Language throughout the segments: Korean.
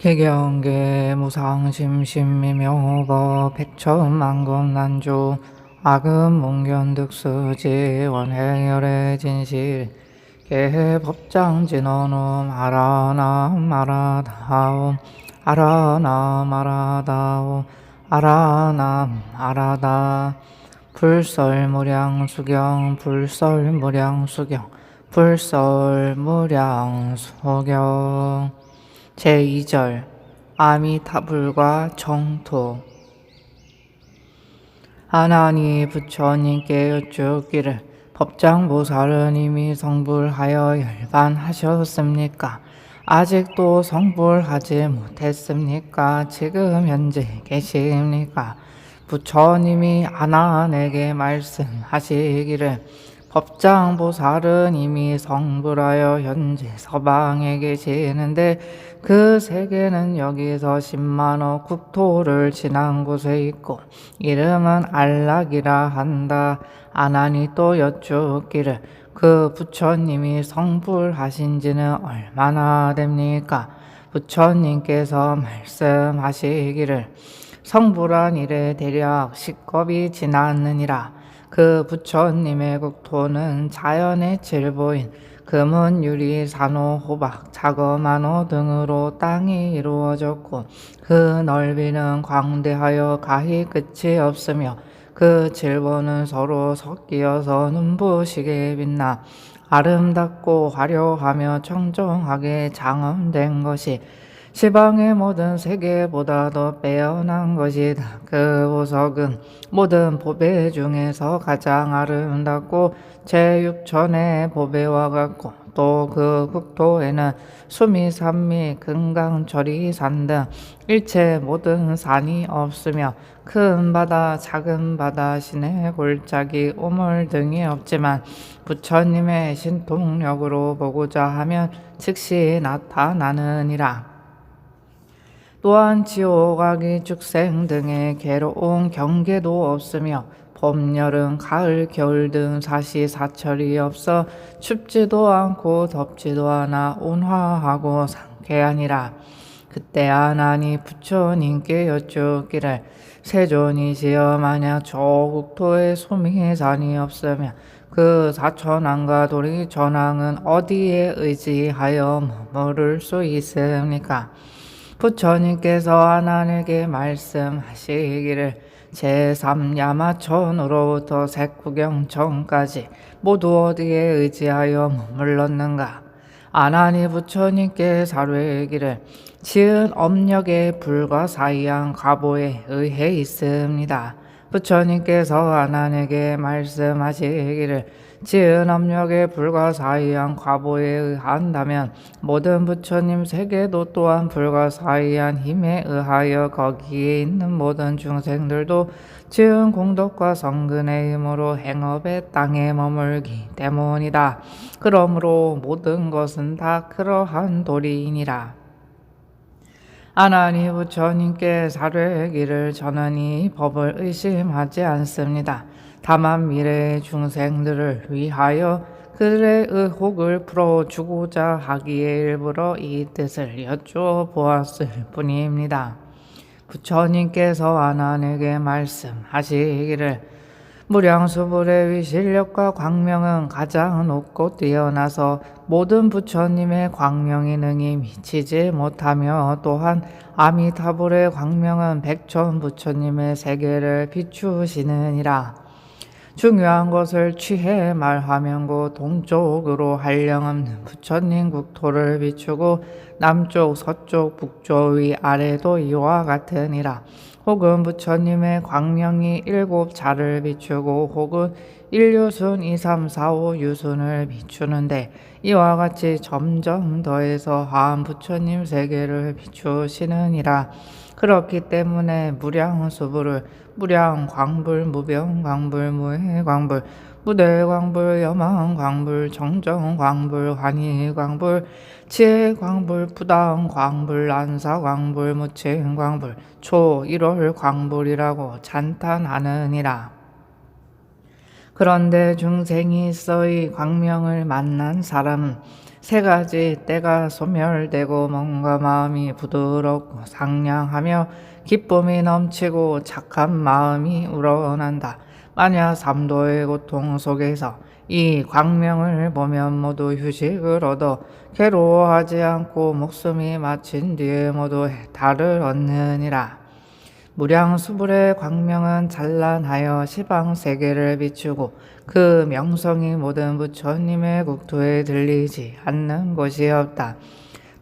개경계 무상심심미묘법 백천만금난주 악음 문견득수지 원해열의 진실 개법장진언음 아라남 아라다옴 아라남 아라다옴 아라남 아라다 불설무량수경 불설무량수경 불설무량수경 제2절 아미타불과 정토 하나니 부처님께 여쭙기를 법장 보살은 이미 성불하여 열반하셨습니까? 아직도 성불하지 못했습니까? 지금 현재 계십니까? 부처님이 아난에게 말씀하시기를 법장 보살은 이미 성불하여 현재 서방에 계시는데 그 세계는 여기서 10만억 국토를 지난 곳에 있고 이름은 안락이라 한다. 아난이 또 여쭙기를 그 부처님이 성불하신 지는 얼마나 됩니까? 부처님께서 말씀하시기를 성불한 이래 대략 10겁이 지났느니라. 그 부처님의 국토는 자연의 질보인 금은 유리 산호 호박 자거만호 등으로 땅이 이루어졌고 그 넓이는 광대하여 가히 끝이 없으며 그 질보는 서로 섞이어서 눈부시게 빛나 아름답고 화려하며 청정하게 장엄된 것이 시방의 모든 세계보다 더 빼어난 것이다. 그 보석은 모든 보배 중에서 가장 아름답고 제6천의 보배와 같고 또 그 국토에는 수미, 산미, 금강, 절이, 산 등 일체 모든 산이 없으며 큰 바다, 작은 바다, 시내 골짜기, 우물 등이 없지만 부처님의 신통력으로 보고자 하면 즉시 나타나느니라. 또한 지옥아기 축생 등의 괴로운 경계도 없으며 봄, 여름, 가을, 겨울 등 사시 사철이 없어 춥지도 않고 덥지도 않아 온화하고 상쾌하니라. 그때 아나니 부처님께 여쭙기를 세존이시여 만약 저 국토에 소미산이 없으면 그 사천왕과 도리 전왕은 어디에 의지하여 머무를 수 있습니까? 부처님께서 아난에게 말씀하시기를 제3야마천으로부터 색구경천까지 모두 어디에 의지하여 머물렀는가? 아나니 부처님께 사례기를 지은 업력의 불과 사이한 가보에 의해 있습니다. 부처님께서 아난에게 말씀하시기를 지은 업력에 불가사의한 과보에 의한다면 모든 부처님 세계도 또한 불가사의한 힘에 의하여 거기에 있는 모든 중생들도 지은 공덕과 성근의 힘으로 행업의 땅에 머물기 때문이다. 그러므로 모든 것은 다 그러한 도리이니라. 하나님 부처님께 사례기를 저는 이 법을 의심하지 않습니다. 다만 미래의 중생들을 위하여 그들의 의혹을 풀어주고자 하기에 일부러 이 뜻을 여쭤보았을 뿐입니다. 부처님께서 아난에게 말씀하시기를 무량수불의 위실력과 광명은 가장 높고 뛰어나서 모든 부처님의 광명이 능히 미치지 못하며 또한 아미타불의 광명은 백천 부처님의 세계를 비추시느니라. 중요한 것을 취해 말하면 고 동쪽으로 한량없는 부처님 국토를 비추고 남쪽, 서쪽, 북쪽, 위, 아래도 이와 같으니라. 혹은 부처님의 광명이 일곱 자를 비추고 혹은 일유순, 이삼, 사오 유순을 비추는데 이와 같이 점점 더해서 화한 부처님 세계를 비추시느니라. 그렇기 때문에 무량수불을 무량 광불 무병 광불 무해 광불 무대 광불 여망 광불 정정 광불 환희 광불 지혜 광불 부당 광불 안사 광불 무칭 광불 초 1월 광불이라고 찬탄하느니라. 그런데 중생이 있어 이 광명을 만난 사람은 세 가지 때가 소멸되고 뭔가 마음이 부드럽고 상냥하며 기쁨이 넘치고 착한 마음이 우러난다. 만약 삼도의 고통 속에서 이 광명을 보면 모두 휴식을 얻어 괴로워하지 않고 목숨이 마친 뒤에 모두 해탈을 얻느니라. 무량수불의 광명은 찬란하여 시방 세계를 비추고 그 명성이 모든 부처님의 국토에 들리지 않는 곳이 없다.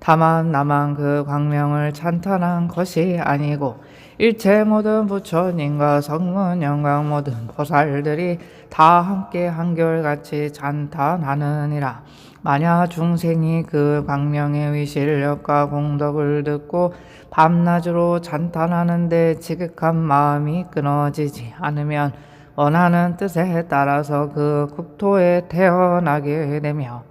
다만 나만 그 광명을 찬탄한 것이 아니고 일체 모든 부처님과 성문 영광 모든 보살들이 다 함께 한결같이 찬탄하느니라. 만약 중생이 그 광명의 위실력과 공덕을 듣고 밤낮으로 찬탄하는데 지극한 마음이 끊어지지 않으면 원하는 뜻에 따라서 그 국토에 태어나게 되며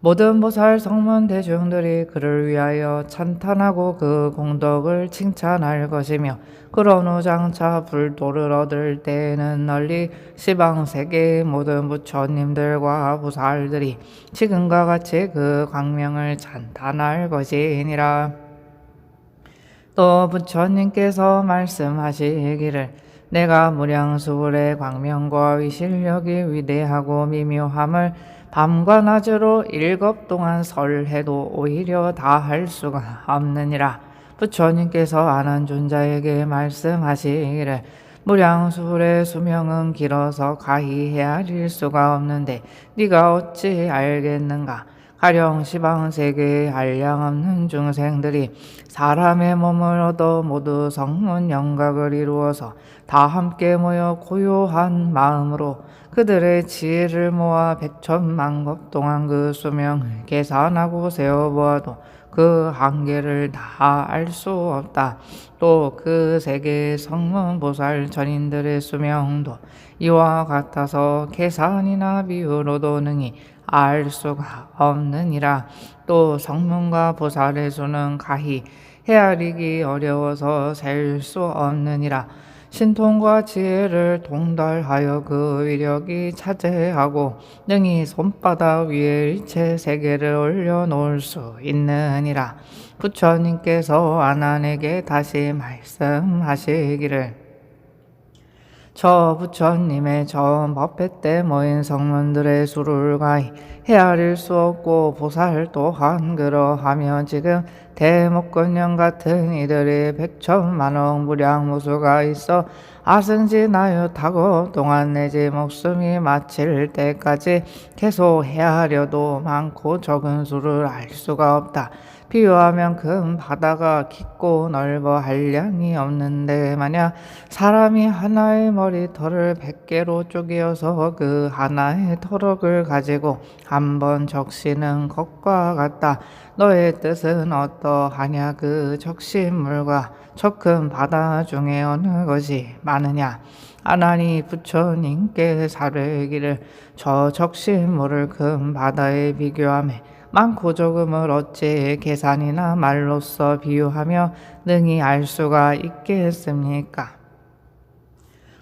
모든 보살 성문 대중들이 그를 위하여 찬탄하고 그 공덕을 칭찬할 것이며 그런 후 장차 불도를 얻을 때에는 널리 시방 세계의 모든 부처님들과 보살들이 지금과 같이 그 광명을 찬탄할 것이니라. 또 부처님께서 말씀하시기를 내가 무량수불의 광명과 위실력이 위대하고 미묘함을 밤과 낮으로 일곱 동안 설해도 오히려 다 할 수가 없느니라. 부처님께서 아난존자에게 말씀하시기를 무량수불의 수명은 길어서 가히 헤아릴 수가 없는데 네가 어찌 알겠는가? 가령 시방세계에 한량없는 중생들이 사람의 몸을 얻어 모두 성문 영각을 이루어서 다 함께 모여 고요한 마음으로 그들의 지혜를 모아 백천만급 동안 그 수명을 계산하고 세어보아도 그 한계를 다 알 수 없다. 또 그 세계의 성문 보살 전인들의 수명도 이와 같아서 계산이나 비유로도 능히 알 수가 없느니라. 또 성문과 보살의 수는 가히 헤아리기 어려워서 셀 수 없느니라. 신통과 지혜를 동달하여 그 위력이 차지하고 능히 손바닥 위에 일체 세계를 올려놓을 수 있느니라. 부처님께서 아난에게 다시 말씀하시기를 저 부처님의 저 법회 때 모인 성문들의 수를 가히 헤아릴 수 없고 보살 또한 그러하며 지금 대목건령 같은 이들이 백천만억 무량무수가 있어 아승지 나ют하고 동안 내지 목숨이 마칠 때까지 계속 헤아려도 많고 적은 수를 알 수가 없다. 큰 바다가 깊고 넓어 한량이 없는데 만약 사람이 하나의 머리털을 백 개로 쪼개어서 그 하나의 터럭을 가지고 한 번 적시는 것과 같다. 너의 뜻은 어떠하냐? 그 적신물과 저큰 바다 중에 어느 것이 많으냐? 아나니 부처님께 사르기를 저 적신물을 큰 바다에 비교하며 많고 적음을 어찌 계산이나 말로써 비유하며 능히 알 수가 있겠습니까?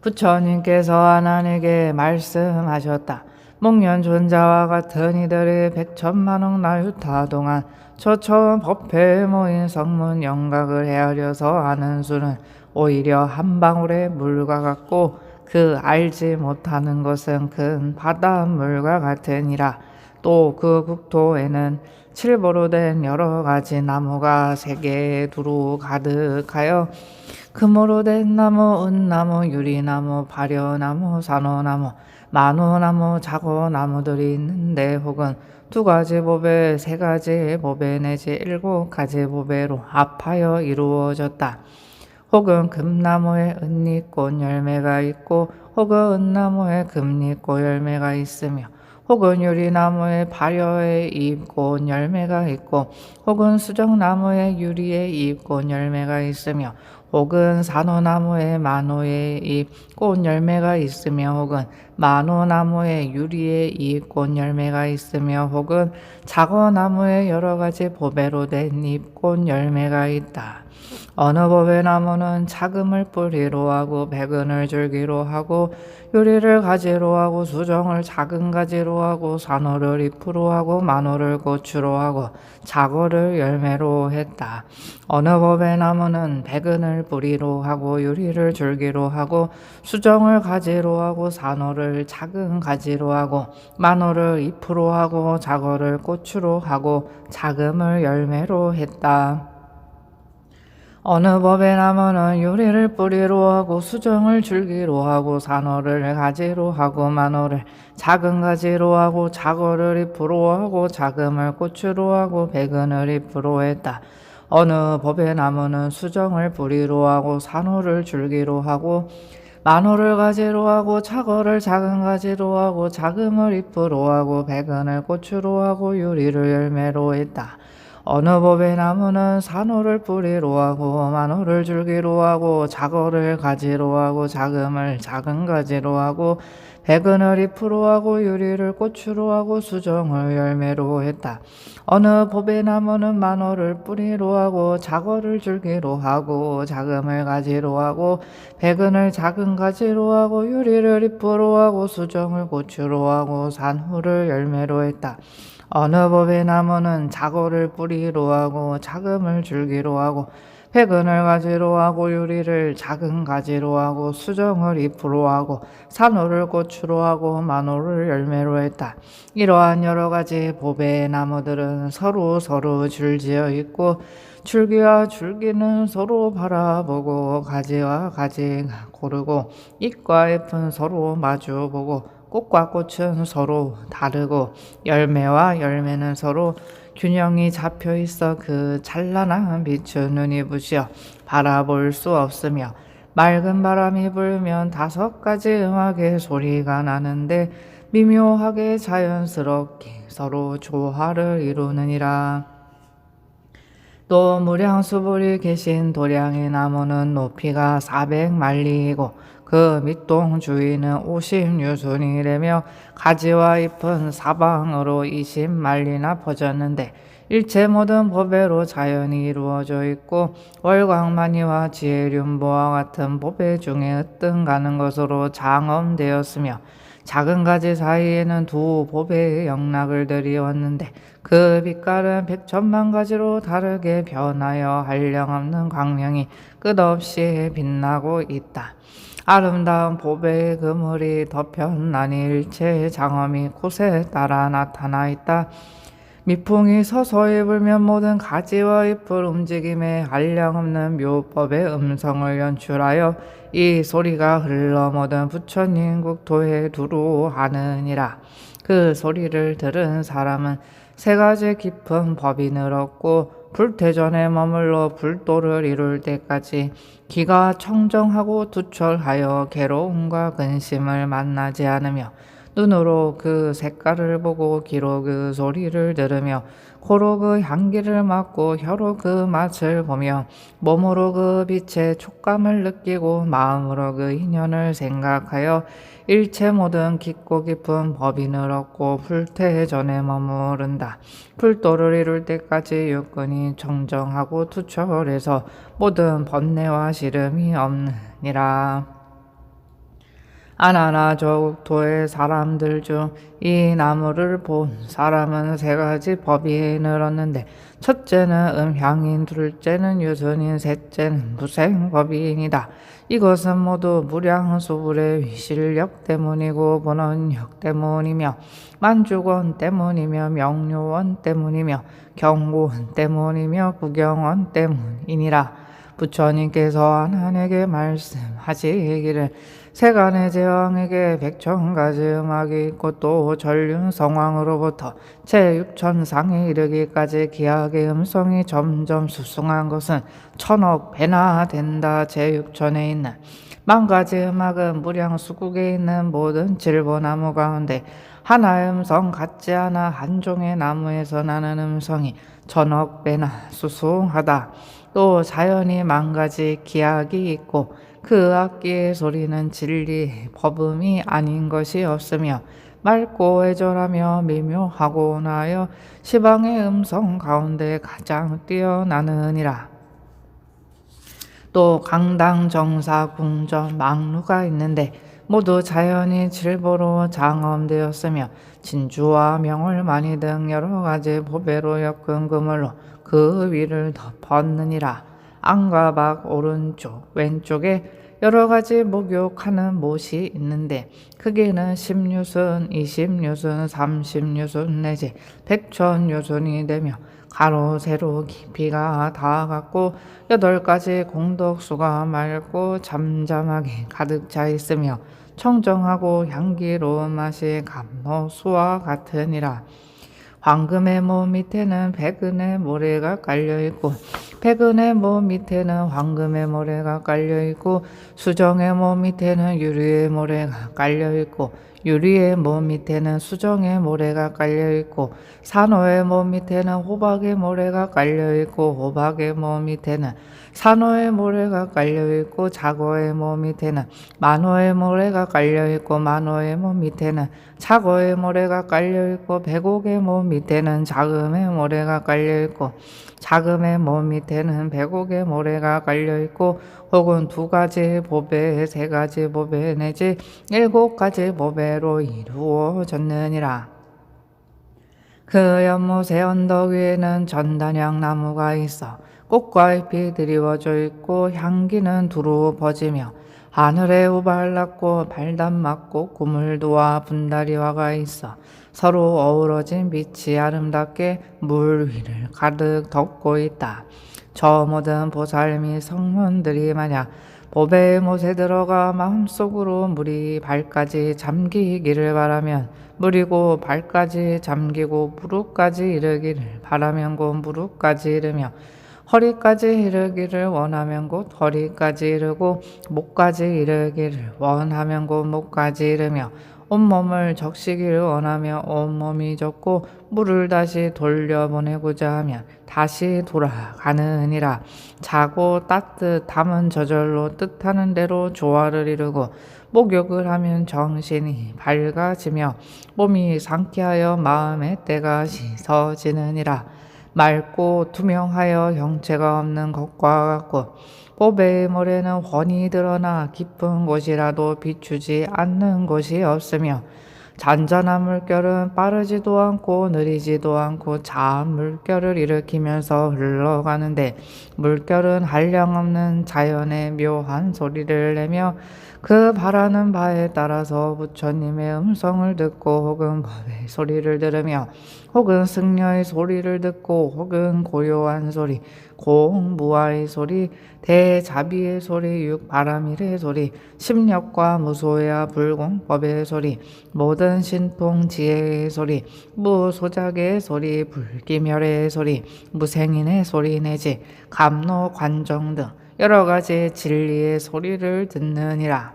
부처님께서 아난에게 말씀하셨다. 목련 존자와 같은 이들의 백천만억 나유타 동안 저처음 법회에 모인 성문 영각을 헤아려서 아는 수는 오히려 한 방울의 물과 같고 그 알지 못하는 것은 큰 바닷물과 같으니라. 또 그 국토에는 칠보로 된 여러 가지 나무가 세계에 두루 가득하여 금으로 된 나무, 은나무, 유리나무, 발효나무, 산호나무, 만호나무, 자고나무들이 있는데 혹은 두 가지 보배, 세 가지 보배 내지 일곱 가지 보배로 합하여 이루어졌다. 혹은 금나무에 은잎꽃 열매가 있고 혹은 은나무에 금잎꽃 열매가 있으며 혹은 유리나무에 발효의 잎꽃 열매가 있고 혹은 수정나무에 유리의 잎꽃 열매가 있으며 혹은 산호나무에 만호의 잎꽃 열매가 있으며 혹은 만호나무에 유리의 잎꽃 열매가 있으며 혹은 자거나무에 여러 가지 보배로 된 잎꽃 열매가 있다. 어느 법의 나무는 자금을 뿌리로 하고 백은을 줄기로 하고 유리를 가지로 하고 수정을 작은 가지로 하고 산호를 잎으로 하고 만호를 고추로 하고 자거를 열매로 했다. 어느 법의 나무는 백은을 뿌리로 하고 유리를 줄기로 하고 수정을 가지로 하고 산호를 작은 가지로 하고 만호를 잎으로 하고 자거를 고추로 하고 자금을 열매로 했다. 어느 법의 나무는 유리를 뿌리로 하고 수정을 줄기로 하고 산호를 가지로 하고 만호를 작은 가지로 하고 자거를 잎으로 하고 자금을 꽃으로 하고 백은을 잎으로 했다. 어느 법의 나무는 수정을 뿌리로 하고 산호를 줄기로 하고 만호를 가지로 하고 차거를 작은 가지로 하고 자금을 잎으로 하고 백은을 꽃으로 하고 유리를 열매로 했다. 어느 법의 나무는 산호를 뿌리로 하고 만호를 줄기로 하고 자거를 가지로 하고 자금을 작은 가지로 하고 백은을 잎으로 하고 유리를 꽃으로 하고 수정을 열매로 했다. 어느 법의 나무는 만호를 뿌리로 하고 자거를 줄기로 하고 자금을 가지로 하고 백은을 작은 가지로 하고 유리를 잎으로 하고 수정을 꽃으로 하고 산후를 열매로 했다. 어느 법의 나무는 자고를 뿌리로 하고 자금을 줄기로 하고 백은을 가지로 하고 유리를 작은 가지로 하고 수정을 잎으로 하고 산호를 꽃으로 하고 만호를 열매로 했다. 이러한 여러 가지 법의 나무들은 서로 서로 줄지어 있고 줄기와 줄기는 서로 바라보고 가지와 가지 고르고 잎과 잎은 서로 마주보고 꽃과 꽃은 서로 다르고 열매와 열매는 서로 균형이 잡혀 있어 그 찬란한 빛은 눈이 부시어 바라볼 수 없으며 맑은 바람이 불면 다섯 가지 음악의 소리가 나는데 미묘하게 자연스럽게 서로 조화를 이루느니라. 또 무량수불이 계신 도량의 나무는 높이가 400만리이고 그 밑동 주위는 50유순이라며 가지와 잎은 사방으로 20만리나 퍼졌는데 일체 모든 법외로 자연이 이루어져 있고 월광만이와 지혜륜보와 같은 법외 중에 으뜸 가는 것으로 장엄되었으며 작은 가지 사이에는 두 법의 영락을 들이었는데 그 빛깔은 백천만 가지로 다르게 변하여 한량없는 광명이 끝없이 빛나고 있다. 아름다운 보배의 그물이 덮였나니 일체의 장엄이 곳에 따라 나타나 있다. 미풍이 서서히 불면 모든 가지와 잎을 움직임에 한량없는 묘법의 음성을 연출하여 이 소리가 흘러 모든 부처님 국토에 두루 하느니라. 그 소리를 들은 사람은 세 가지 깊은 법인을 얻고 불태전에 머물러 불도를 이룰 때까지 기가 청정하고 투철하여 괴로움과 근심을 만나지 않으며 눈으로 그 색깔을 보고 귀로 그 소리를 들으며 코로 그 향기를 맡고 혀로 그 맛을 보며 몸으로 그 빛의 촉감을 느끼고 마음으로 그 인연을 생각하여 일체 모든 깊고 깊은 법인을 얻고 불태 전에 머무른다. 불도를 이룰 때까지 육근이 정정하고 투철해서 모든 번뇌와 시름이 없느니라. 아나나 저국토의 사람들 중 이 나무를 본 사람은 세 가지 법이 늘었는데 첫째는 음향인, 둘째는 유선인, 셋째는 무생법인이다. 이것은 모두 무량수불의 실력 때문이고 본원력 때문이며 만주권 때문이며 명료원 때문이며 경고원 때문이며 구경원 때문이니라. 부처님께서 하나님에게 말씀하시기를 세간의 제왕에게 백천가지 음악이 있고 또 전륜 성왕으로부터 제6천상에 이르기까지 기하의 음성이 점점 수승한 것은 천억 배나 된다 제6천에 있는 만 가지 음악은 무량 수국에 있는 모든 질보나무 가운데 하나의 음성 같지 않아 한 종의 나무에서 나는 음성이 천억 배나 수승하다. 또 자연이 만 가지 기약이 있고 그 악기의 소리는 진리, 법음이 아닌 것이 없으며 맑고 애절하며 미묘하고 나여 시방의 음성 가운데 가장 뛰어나느니라. 또 강당, 정사, 궁전, 막루가 있는데 모두 자연이 질보로 장엄되었으며 진주와 명월만이 등 여러 가지 보배로 엮은 그물로 그 위를 덮었느니라. 안과 밖 오른쪽 왼쪽에 여러 가지 목욕하는 못이 있는데 크기는 10유순, 20유순, 30유순 내지 100천유순이 되며 가로 세로 깊이가 다 같고 여덟 가지 공덕수가 맑고 잠잠하게 가득 차 있으며 청정하고 향기로운 맛이 감로수와 같으니라. 황금의 모 밑에는 백은의 모래가 깔려 있고 백은의 모 밑에는 황금의 모래가 깔려 있고 수정의 모 밑에는 유리의 모래가 깔려 있고 유리의 모 밑에는 수정의 모래가 깔려 있고 산호의 모 밑에는 호박의 모래가 깔려 있고 호박의 모 밑에는 산호의 모래가 깔려 있고 자고의 모 밑에는 만호의 모래가 깔려 있고 만호의 모 밑에는 차고의 모래가 깔려 있고 백옥의 모 밑에는 자금의 모래가 깔려 있고 자금의 모 밑에는 백옥의 모래가 깔려 있고 혹은 두 가지 보배, 세 가지 보배 내지 일곱 가지 보배로 이루어졌느니라. 그 연못의 언덕 위에는 전단양 나무가 있어 꽃과 잎이 드리워져 있고 향기는 두루 퍼지며 하늘에 우발났고 발단 맞고 고물도와 분다리화가 있어 서로 어우러진 빛이 아름답게 물 위를 가득 덮고 있다. 저 모든 보살 및 성문들이 마냥 보배의 못에 들어가 마음속으로 물이 발까지 잠기기를 바라면 물이고 발까지 잠기고 무릎까지 이르기를 바라면 곧 무릎까지 이르며 허리까지 이르기를 원하면 곧 허리까지 이르고 목까지 이르기를 원하면 곧 목까지 이르며 온몸을 적시기를 원하며 온몸이 적고 물을 다시 돌려보내고자 하면 다시 돌아가느니라. 자고 따뜻함은 저절로 뜻하는 대로 조화를 이루고 목욕을 하면 정신이 밝아지며 몸이 상쾌하여 마음의 때가 씻어지느니라 맑고 투명하여 형체가 없는 것과 같고 보배의 모래는 훤히 드러나 깊은 곳이라도 비추지 않는 곳이 없으며 잔잔한 물결은 빠르지도 않고 느리지도 않고 자한 물결을 일으키면서 흘러가는데 물결은 한량없는 자연의 묘한 소리를 내며 그 바라는 바에 따라서 부처님의 음성을 듣고 혹은 법의 소리를 들으며 혹은 승려의 소리를 듣고 혹은 고요한 소리, 공무아의 소리, 대자비의 소리, 육바람일의 소리, 심력과 무소야 불공법의 소리, 모든 신통 지혜의 소리, 무소작의 소리, 불기멸의 소리, 무생인의 소리 내지 감노 관정 등 여러 가지 진리의 소리를 듣느니라.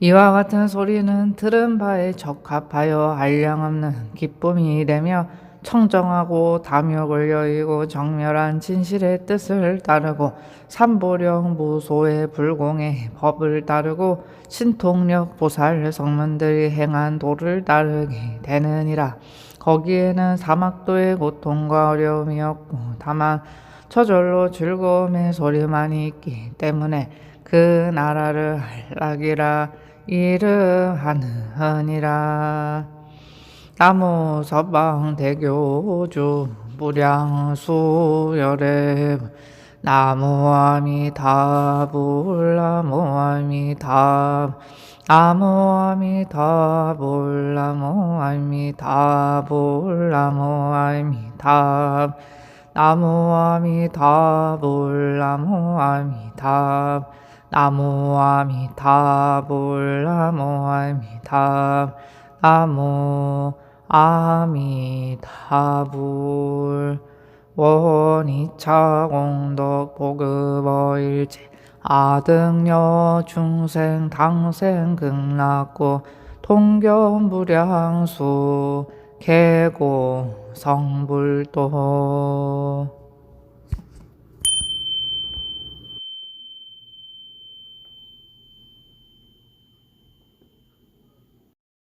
이와 같은 소리는 들은 바에 적합하여 한량없는 기쁨이 되며 청정하고 담욕을 여의고 정멸한 진실의 뜻을 따르고 삼보령 무소의 불공의 법을 따르고 신통력 보살 성문들이 행한 도를 따르게 되느니라. 거기에는 사막도의 고통과 어려움이 없고 다만 저절로 즐거움의 소리만이 있기 때문에 그 나라를 한락이라 이르하느니라. 나무 서방 대교주 무량수열의 나무아미타불 나무아미타 나무아미타불 나무아미타불 나무아미타 나무 아미타불 나무 아미타 나무 아미타불 나무 아미타 나무 아미타불 원이차 공덕 보급어일체 아등여 중생 당생 극락고 통견불량수 개고 성불도